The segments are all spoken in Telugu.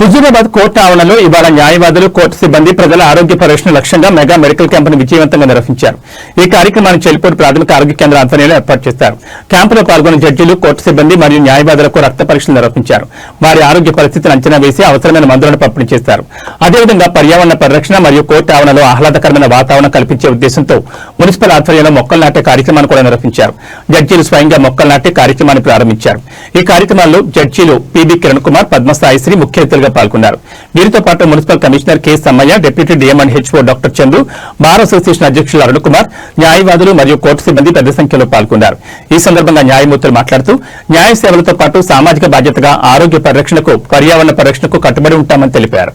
హుజూరాబాద్ కోర్టు ఆవరణలో ఇవాళ న్యాయవాదులు కోర్టు సిబ్బంది ప్రజల ఆరోగ్య పరిరక్షణ లక్ష్యంగా మెగా మెడికల్ క్యాంపును విజయవంతంగా నిర్వహించారు. ఈ కార్యక్రమాన్ని చెల్లిపూడి ప్రాథమిక ఆరోగ్య కేంద్ర ఆధ్వర్యంలో ఏర్పాటు చేశారు. క్యాంపులో పాల్గొన్న జడ్జీలు కోర్టు సిబ్బంది మరియు న్యాయవాదులకు రక్త పరీక్షలు నిర్వహించారు. వారి ఆరోగ్య పరిస్థితిని అంచనా వేసి అవసరమైన మందులను పంపిణీ చేశారు అదేవిధంగా పర్యావరణ పరిరక్షణ మరియు కోర్టు ఆవరణలో ఆహ్లాదకరమైన వాతావరణం కల్పించే ఉద్దేశంతో మున్సిపల్ ఆధ్వర్యంలో మొక్కలు నాటే కార్యక్రమాన్ని కూడా నిర్వహించారు. జడ్జీలు స్వయంగా మొక్కలు నాటే కార్యక్రమాన్ని ప్రారంభించారు. ఈ కార్యక్రమాల్లో జడ్జీలు పిబి కిరణ్ కుమార్ పద్మసాయిశ్రీ ముఖ్య అతిథులుగా పాల్గొన్నారు. వీరితో పాటు municipal commissioner K Sammaiah deputy DM and HO doctor Chandru bar association అధ్యక్షులు అరుణ్ కుమార్ న్యాయవాదులు మరియు కోర్టు సిబ్బంది పెద్ద సంఖ్యలో పాల్గొన్నారు. ఈ సందర్భంగా న్యాయమూర్తులు మాట్లాడుతూ న్యాయ సేవలతో పాటు సామాజిక బాధ్యతగా ఆరోగ్య పరిరక్షణకు పర్యావరణ పరిరక్షణకు కట్టుబడి ఉంటామని తెలిపారు.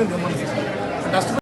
dustbin remains. Dustbin